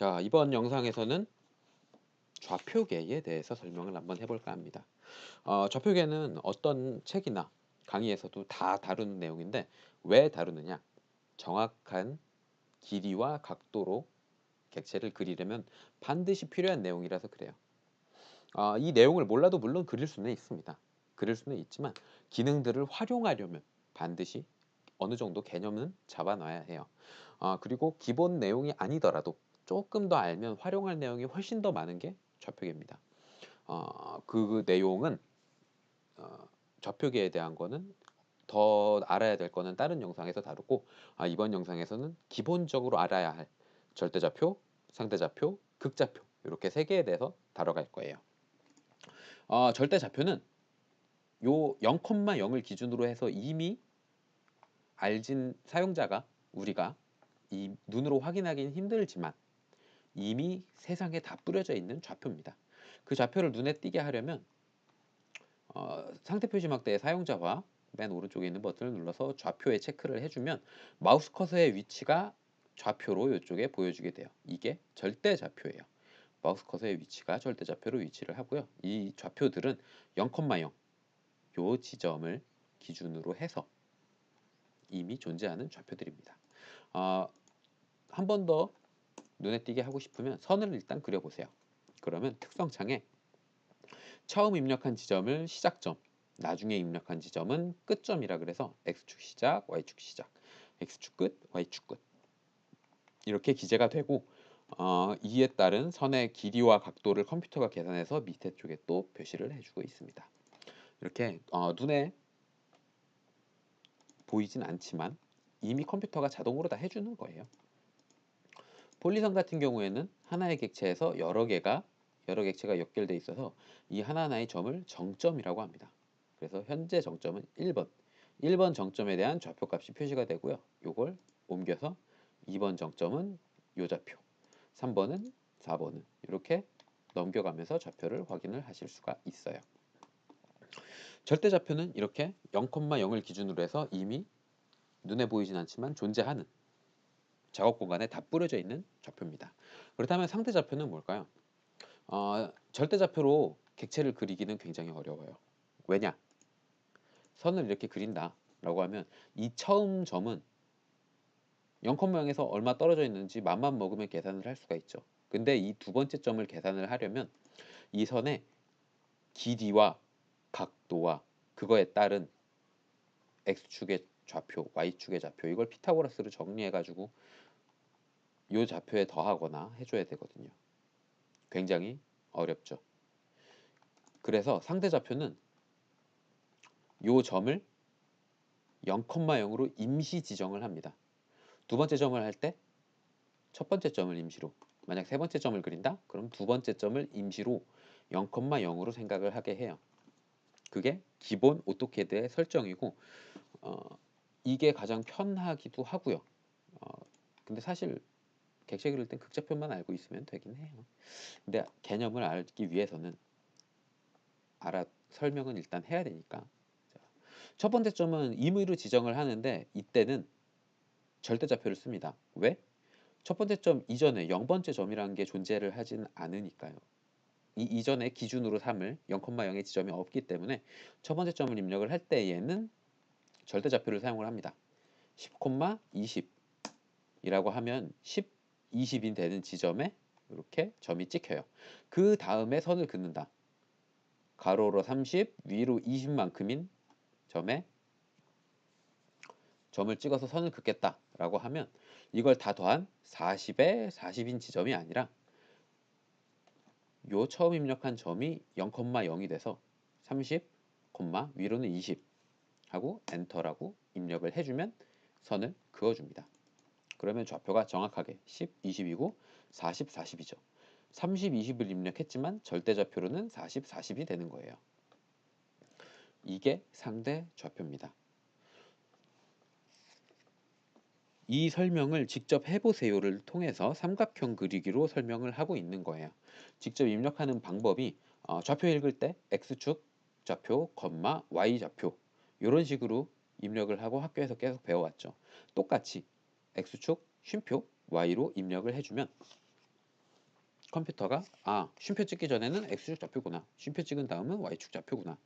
자, 이번 영상에서는 좌표계에 대해서 설명을 한번 해볼까 합니다. 어, 좌표계는 어떤 책이나 강의에서도 다 다루는 내용인데 왜 다루느냐? 정확한 길이와 각도로 객체를 그리려면 반드시 필요한 내용이라서 그래요. 어, 이 내용을 몰라도 물론 그릴 수는 있습니다. 그릴 수는 있지만 기능들을 활용하려면 반드시 어느 정도 개념은 잡아놔야 해요. 어, 그리고 기본 내용이 아니더라도 조금 더 알면 활용할 내용이 훨씬 더 많은 게 좌표계입니다. 어, 그 내용은 어, 좌표계에 대한 거는 더 알아야 될 거는 다른 영상에서 다루고 아, 이번 영상에서는 기본적으로 알아야 할 절대좌표, 상대좌표, 극좌표 이렇게 세 개에 대해서 다뤄갈 거예요. 어, 절대좌표는 요 0,0을 기준으로 해서 이미 알진 사용자가 우리가 이 눈으로 확인하기는 힘들지만 이미 세상에 다 뿌려져 있는 좌표입니다. 그 좌표를 눈에 띄게 하려면 어, 상태 표시막대의 사용자와 맨 오른쪽에 있는 버튼을 눌러서 좌표에 체크를 해주면 마우스 커서의 위치가 좌표로 이쪽에 보여주게 돼요. 이게 절대 좌표예요. 마우스 커서의 위치가 절대 좌표로 위치를 하고요. 이 좌표들은 0,0 요 지점을 기준으로 해서 이미 존재하는 좌표들입니다. 어, 한번 더 눈에 띄게 하고 싶으면 선을 일단 그려보세요. 그러면 특성창에 처음 입력한 지점을 시작점, 나중에 입력한 지점은 끝점이라 그래서 x축 시작, y축 시작, x축 끝, y축 끝 이렇게 기재가 되고 어, 이에 따른 선의 길이와 각도를 컴퓨터가 계산해서 밑에 쪽에 또 표시를 해주고 있습니다. 이렇게 어, 눈에 보이진 않지만 이미 컴퓨터가 자동으로 다 해주는 거예요. 폴리선 같은 경우에는 하나의 객체에서 여러 개가 여러 객체가 연결돼 있어서 이 하나하나의 점을 정점이라고 합니다. 그래서 현재 정점은 1번. 1번 정점에 대한 좌표값이 표시가 되고요. 요걸 옮겨서 2번 정점은 요 좌표. 3번은 4번은 이렇게 넘겨가면서 좌표를 확인을 하실 수가 있어요. 절대 좌표는 이렇게 0,0을 기준으로 해서 이미 눈에 보이진 않지만 존재하는 작업 공간에 다 뿌려져 있는 좌표입니다. 그렇다면 상대 좌표는 뭘까요? 어, 절대 좌표로 객체를 그리기는 굉장히 어려워요. 왜냐? 선을 이렇게 그린다 라고 하면 이 처음 점은 0,0에서 얼마 떨어져 있는지 맘만 먹으면 계산을 할 수가 있죠. 근데 이 두 번째 점을 계산을 하려면 이 선의 길이와 각도와 그거에 따른 x축의 좌표, y축의 좌표 이걸 피타고라스로 정리해 가지고 요 좌표에 더하거나 해줘야 되거든요. 굉장히 어렵죠. 그래서 상대 좌표는 요 점을 0,0으로 임시 지정을 합니다. 두 번째 점을 할 때 첫 번째 점을 임시로 만약 세 번째 점을 그린다? 그럼 두 번째 점을 임시로 0,0으로 생각을 하게 해요. 그게 기본 오토캐드의 설정이고 어, 이게 가장 편하기도 하고요. 어, 근데 사실 객체 그릴 땐 극좌표만 알고 있으면 되긴 해요. 근데 개념을 알기 위해서는 알아 설명은 일단 해야 되니까. 첫 번째 점은 임의로 지정을 하는데 이때는 절대좌표를 씁니다. 왜? 첫 번째 점 이전에 0번째 점이라는 게 존재를 하진 않으니까요. 이 이전에 기준으로 삼을 0,0의 지점이 없기 때문에 첫 번째 점을 입력을 할 때에는 절대좌표를 사용을 합니다. 10,20 이라고 하면 10 20인 되는 지점에 이렇게 점이 찍혀요. 그 다음에 선을 긋는다. 가로로 30, 위로 20만큼인 점에 점을 찍어서 선을 긋겠다라고 하면 이걸 다 더한 40에 40인 지점이 아니라 요 처음 입력한 점이 0,0이 돼서 30, 위로는 20 하고 엔터라고 입력을 해주면 선을 그어줍니다. 그러면 좌표가 정확하게 10, 20이고 40, 40이죠. 30, 20을 입력했지만 절대 좌표로는 40, 40이 되는 거예요. 이게 상대 좌표입니다. 이 설명을 직접 해보세요를 통해서 삼각형 그리기로 설명을 하고 있는 거예요. 직접 입력하는 방법이 어, 좌표 읽을 때 X축 좌표, 콤마, Y 좌표 이런 식으로 입력을 하고 학교에서 계속 배워왔죠. 똑같이 x축 쉼표 y로 입력을 해주면 컴퓨터가 아 쉼표 찍기 전에는 x축 좌표구나 쉼표 찍은 다음은 y축 좌표구나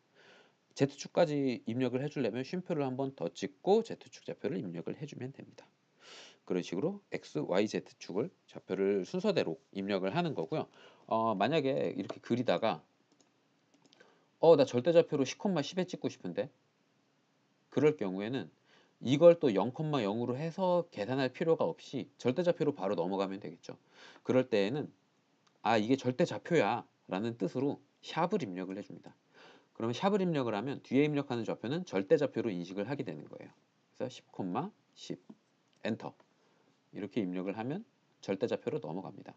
z축까지 입력을 해주려면 쉼표를 한 번 더 찍고 z축 좌표를 입력을 해주면 됩니다. 그런 식으로 x, y, z축을 좌표를 순서대로 입력을 하는 거고요. 어, 만약에 이렇게 그리다가 어, 나 절대좌표로 10,10에 찍고 싶은데 그럴 경우에는 이걸 또 0,0으로 해서 계산할 필요가 없이 절대좌표로 바로 넘어가면 되겠죠. 그럴 때에는 아 이게 절대좌표야 라는 뜻으로 샵을 입력을 해줍니다. 그러면 샵을 입력을 하면 뒤에 입력하는 좌표는 절대좌표로 인식을 하게 되는 거예요. 그래서 10, 10 엔터 이렇게 입력을 하면 절대좌표로 넘어갑니다.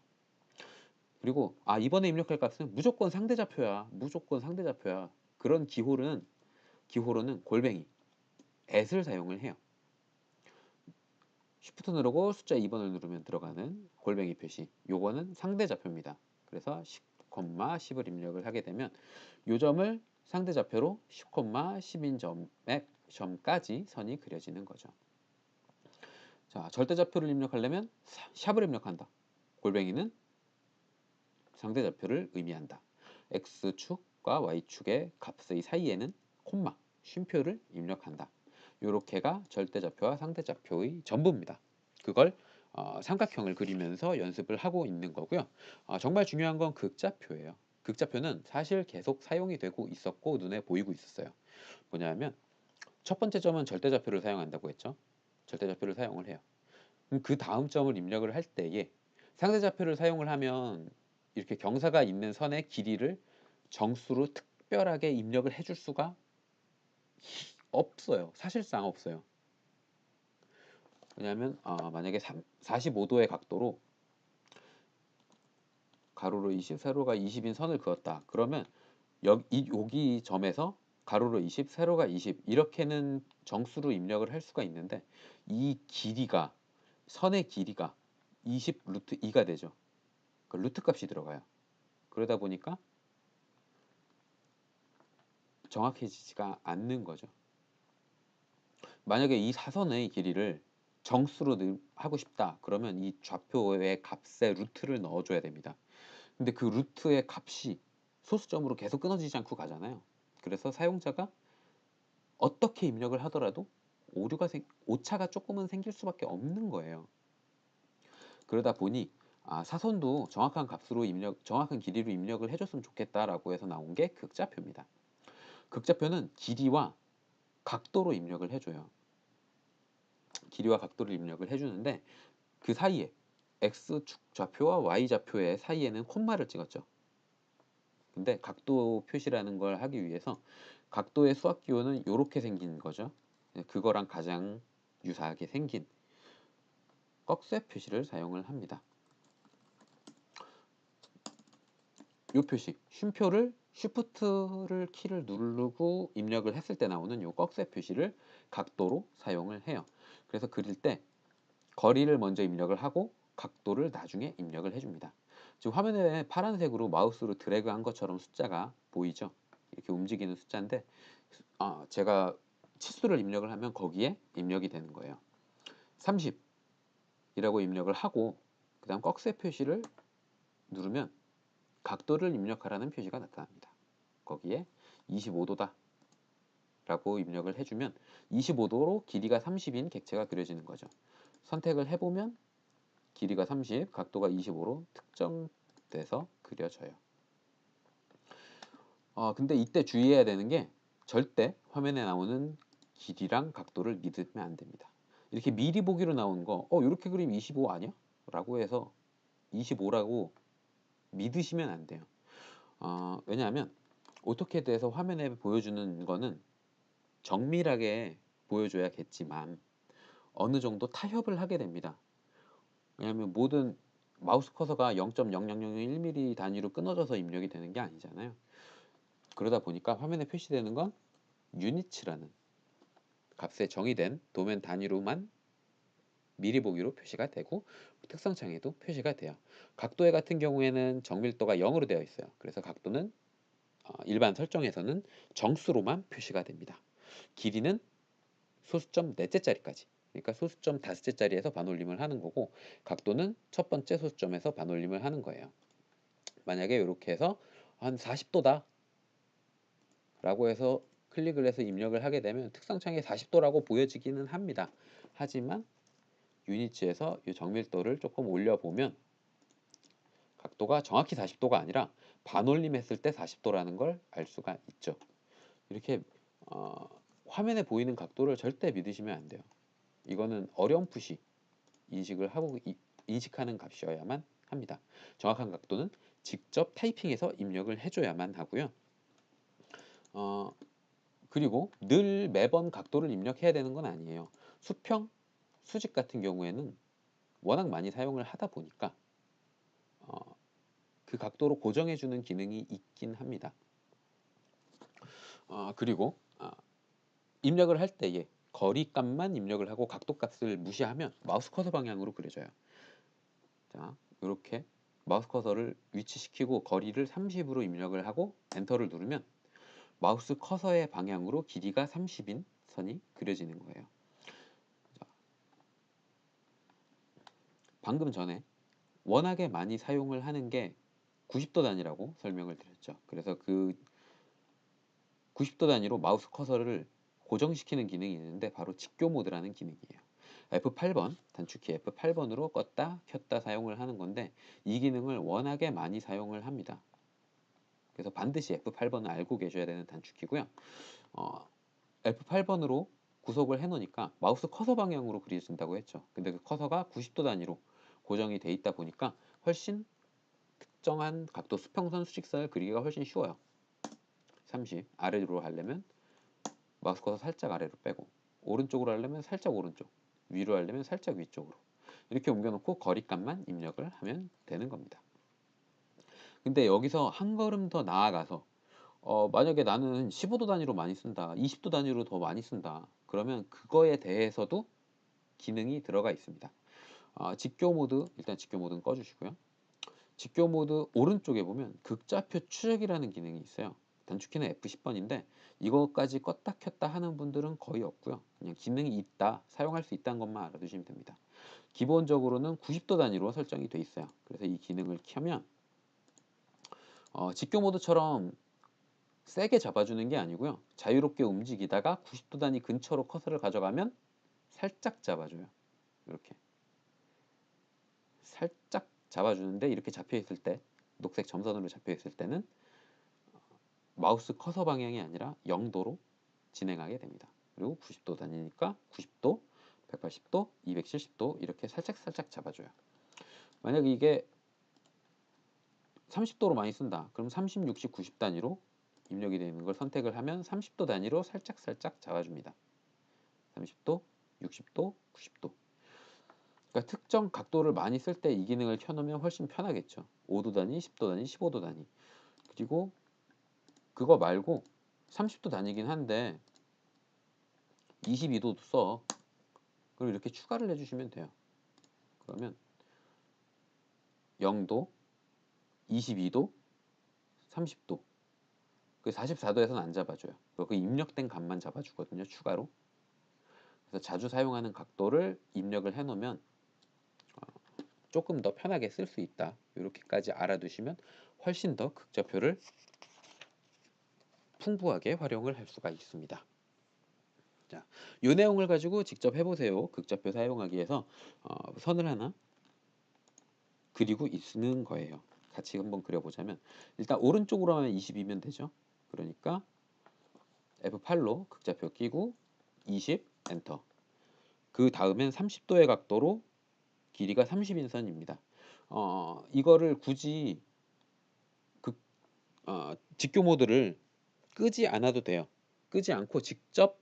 그리고 아 이번에 입력할 값은 무조건 상대좌표야 무조건 상대좌표야 그런 기호는 기호로는 골뱅이 at을 사용을 해요. 쉬프트 누르고 숫자 2번을 누르면 들어가는 골뱅이 표시 요거는 상대좌표입니다. 그래서 10, 10을 입력을 하게 되면 요 점을 상대좌표로 10, 10인 점에 점까지 선이 그려지는 거죠. 자, 절대좌표를 입력하려면 샵을 입력한다. 골뱅이는 상대좌표를 의미한다. x축과 y축의 값의 사이에는 콤마, 쉼표를 입력한다. 요렇게가 절대좌표와 상대좌표의 전부입니다. 그걸 어, 삼각형을 그리면서 연습을 하고 있는 거고요. 어, 정말 중요한 건 극좌표예요. 극좌표는 사실 계속 사용이 되고 있었고 눈에 보이고 있었어요. 뭐냐면 첫 번째 점은 절대좌표를 사용한다고 했죠. 절대좌표를 사용을 해요. 그 다음 점을 입력을 할 때에 상대좌표를 사용을 하면 이렇게 경사가 있는 선의 길이를 정수로 특별하게 입력을 해줄 수가 없어요. 사실상 없어요. 왜냐하면 어, 만약에 3, 45도의 각도로 가로로 20, 세로가 20인 선을 그었다. 그러면 여기, 여기 점에서 가로로 20, 세로가 20 이렇게는 정수로 입력을 할 수가 있는데 이 길이가 선의 길이가 20 루트 2가 되죠. 그 루트 값이 들어가요. 그러다 보니까 정확해지지가 않는 거죠. 만약에 이 사선의 길이를 정수로 하고 싶다 그러면 이 좌표의 값에 루트를 넣어줘야 됩니다. 근데 그 루트의 값이 소수점으로 계속 끊어지지 않고 가잖아요. 그래서 사용자가 어떻게 입력을 하더라도 오류가 생, 오차가 조금은 생길 수밖에 없는 거예요. 그러다 보니 아, 사선도 정확한 값으로 입력, 정확한 길이로 입력을 해줬으면 좋겠다라고 해서 나온 게 극좌표입니다. 극좌표는 길이와 각도로 입력을 해줘요. 길이와 각도를 입력을 해주는데 그 사이에 x축 좌표와 y 좌표의 사이에는 콤마를 찍었죠. 근데 각도 표시라는 걸 하기 위해서 각도의 수학 기호는 이렇게 생긴 거죠. 그거랑 가장 유사하게 생긴 꺽쇠 표시를 사용을 합니다. 이 표시, 쉼표를 쉬프트를 키를 누르고 입력을 했을 때 나오는 이 꺽쇠 표시를 각도로 사용을 해요. 그래서 그릴 때 거리를 먼저 입력을 하고 각도를 나중에 입력을 해줍니다. 지금 화면에 파란색으로 마우스로 드래그 한 것처럼 숫자가 보이죠? 이렇게 움직이는 숫자인데 어, 제가 치수를 입력을 하면 거기에 입력이 되는 거예요. 30이라고 입력을 하고 그 다음 꺽쇠 표시를 누르면 각도를 입력하라는 표시가 나타납니다. 거기에 25도다 라고 입력을 해주면 25도로 길이가 30인 객체가 그려지는 거죠. 선택을 해보면 길이가 30, 각도가 25로 특정돼서 그려져요. 어, 근데 이때 주의해야 되는 게 절대 화면에 나오는 길이랑 각도를 믿으면 안 됩니다. 이렇게 미리 보기로 나온 거, 어, 이렇게 그리면 25 아니야? 라고 해서 25라고 믿으시면 안 돼요. 어, 왜냐하면 오토캐드에서 화면에 보여주는 거는 정밀하게 보여줘야겠지만 어느 정도 타협을 하게 됩니다. 왜냐하면 모든 마우스 커서가 0.0001mm 단위로 끊어져서 입력이 되는 게 아니잖아요. 그러다 보니까 화면에 표시되는 건 유니츠라는 값에 정의된 도면 단위로만 미리 보기로 표시가 되고 특성창에도 표시가 돼요. 각도의 같은 경우에는 정밀도가 0으로 되어 있어요. 그래서 각도는 어, 일반 설정에서는 정수로만 표시가 됩니다. 길이는 소수점 넷째 자리까지 그러니까 소수점 다섯째 자리에서 반올림을 하는 거고 각도는 첫 번째 소수점에서 반올림을 하는 거예요. 만약에 이렇게 해서 한 40도다 라고 해서 클릭을 해서 입력을 하게 되면 특성창에 40도라고 보여지기는 합니다. 하지만 유니치에서 이 정밀도를 조금 올려보면 각도가 정확히 40도가 아니라 반올림 했을 때 40도라는 걸 알 수가 있죠. 이렇게 어, 화면에 보이는 각도를 절대 믿으시면 안 돼요. 이거는 어렴풋이 인식을 하고 이, 인식하는 값이어야만 합니다. 정확한 각도는 직접 타이핑해서 입력을 해줘야만 하고요. 어, 그리고 늘 매번 각도를 입력해야 되는 건 아니에요. 수평, 수직 같은 경우에는 워낙 많이 사용을 하다 보니까 어, 그 각도로 고정해주는 기능이 있긴 합니다. 어, 그리고 어, 입력을 할 때에 거리값만 입력을 하고 각도값을 무시하면 마우스 커서 방향으로 그려져요. 자, 이렇게 마우스 커서를 위치시키고 거리를 30으로 입력을 하고 엔터를 누르면 마우스 커서의 방향으로 길이가 30인 선이 그려지는 거예요. 자, 방금 전에 워낙에 많이 사용을 하는 게 90도 단위라고 설명을 드렸죠. 그래서 그 90도 단위로 마우스 커서를 고정시키는 기능이 있는데 바로 직교 모드라는 기능이에요. F8번 단축키 F8번으로 껐다 켰다 사용을 하는 건데 이 기능을 워낙에 많이 사용을 합니다. 그래서 반드시 F8번을 알고 계셔야 되는 단축키고요. 어, F8번으로 구속을 해놓으니까 마우스 커서 방향으로 그려진다고 했죠. 근데 그 커서가 90도 단위로 고정이 돼 있다 보니까 훨씬 특정한 각도 수평선 수직선을 그리기가 훨씬 쉬워요. 30 아래로 하려면 마우스 커서 살짝 아래로 빼고 오른쪽으로 하려면 살짝 오른쪽 위로 하려면 살짝 위쪽으로 이렇게 옮겨놓고 거리값만 입력을 하면 되는 겁니다. 근데 여기서 한 걸음 더 나아가서 어, 만약에 나는 15도 단위로 많이 쓴다 20도 단위로 더 많이 쓴다 그러면 그거에 대해서도 기능이 들어가 있습니다. 어, 직교 모드 일단 직교 모드는 꺼주시고요. 직교 모드 오른쪽에 보면 극좌표 추적이라는 기능이 있어요 단축키는 F10번인데 이것까지 껐다 켰다 하는 분들은 거의 없고요 그냥 기능이 있다 사용할 수 있다는 것만 알아두시면 됩니다 기본적으로는 90도 단위로 설정이 돼 있어요 그래서 이 기능을 켜면 어, 직교 모드처럼 세게 잡아주는 게 아니고요. 자유롭게 움직이다가 90도 단위 근처로 커서를 가져가면 살짝 잡아줘요. 이렇게 살짝 잡아주는데 이렇게 잡혀 있을 때 녹색 점선으로 잡혀 있을 때는 마우스 커서 방향이 아니라 0도로 진행하게 됩니다. 그리고 90도 단위니까 90도, 180도, 270도 이렇게 살짝 살짝 잡아줘요. 만약에 이게 30도로 많이 쓴다. 그럼 30, 60, 90 단위로 입력이 되어 있는 걸 선택을 하면 30도 단위로 살짝 살짝 잡아줍니다. 30도, 60도, 90도. 그러니까 특정 각도를 많이 쓸 때 이 기능을 켜놓으면 훨씬 편하겠죠. 5도 단위, 10도 단위, 15도 단위. 그리고 그거 말고 30도 단위긴 한데 22도도 써. 그럼 이렇게 추가를 해주시면 돼요. 그러면 0도, 22도, 30도. 그 44도에서는 안 잡아줘요. 그 입력된 값만 잡아주거든요. 추가로. 그래서 자주 사용하는 각도를 입력을 해놓으면 어, 조금 더 편하게 쓸 수 있다. 이렇게까지 알아두시면 훨씬 더 극좌표를 풍부하게 활용을 할 수가 있습니다. 자, 이 내용을 가지고 직접 해보세요. 극좌표 사용하기 위해서 어, 선을 하나 그리고 있는 거예요. 같이 한번 그려보자면 일단 오른쪽으로 하면 22면 되죠. 그러니까 F8로 극좌표 끼고 20 엔터. 그 다음엔 30도의 각도로 길이가 30인선입니다. 어, 이거를 굳이 극, 어, 직교 모드를 끄지 않아도 돼요. 끄지 않고 직접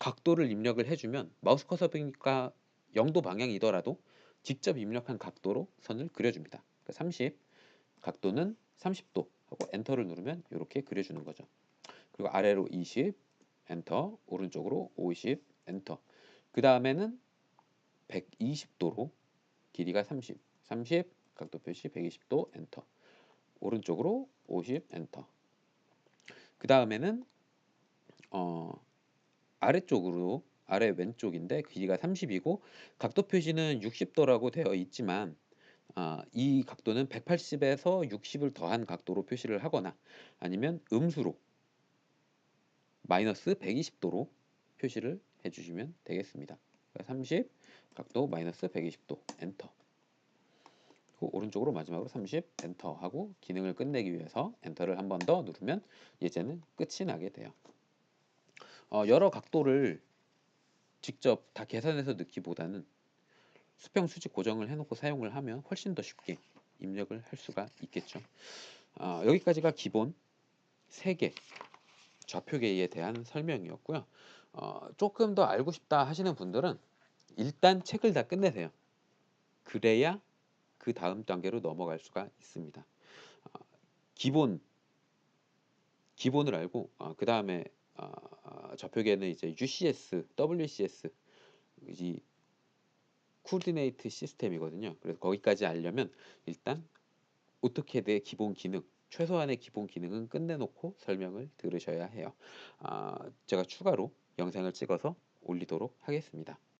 각도를 입력을 해주면 마우스 커서가 0도 방향이더라도 직접 입력한 각도로 선을 그려줍니다. 30 각도는 30도 하고 엔터를 누르면 이렇게 그려주는 거죠. 그리고 아래로 20 엔터 오른쪽으로 50 엔터 그 다음에는 120도로 길이가 30 30 각도 표시 120도 엔터 오른쪽으로 50 엔터 그 다음에는 어 아래쪽으로 아래 왼쪽인데 길이가 30이고 각도 표시는 60도라고 되어 있지만 아 이 각도는 180 에서 60을 더한 각도로 표시를 하거나 아니면 음수로 마이너스 120 도로 표시를 해 주시면 되겠습니다. 30 각도 마이너스 120도 엔터. 그리고 오른쪽으로 마지막으로 30 엔터 하고 기능을 끝내기 위해서 엔터를 한 번 더 누르면 예제는 끝이 나게 돼요. 어 여러 각도를 직접 다 계산해서 넣기보다는 수평 수직 고정을 해 놓고 사용을 하면 훨씬 더 쉽게 입력을 할 수가 있겠죠. 어 여기까지가 기본 3개 좌표계에 대한 설명이었고요. 어 쪼끔 더 알고 싶다 하시는 분들은 일단 책을 다 끝내세요. 그래야 그 다음 단계로 넘어갈 수가 있습니다. 어 기본 기본을 알고 어 그다음에 어 좌표계는 이제 UCS, WCS 이 코디네이트 시스템이거든요. 그래서 거기까지 알려면 일단 오토캐드의 기본 기능, 최소한의 기본 기능은 끝내 놓고 설명을 들으셔야 해요. 아 제가 추가로 영상을 찍어서 올리도록 하겠습니다.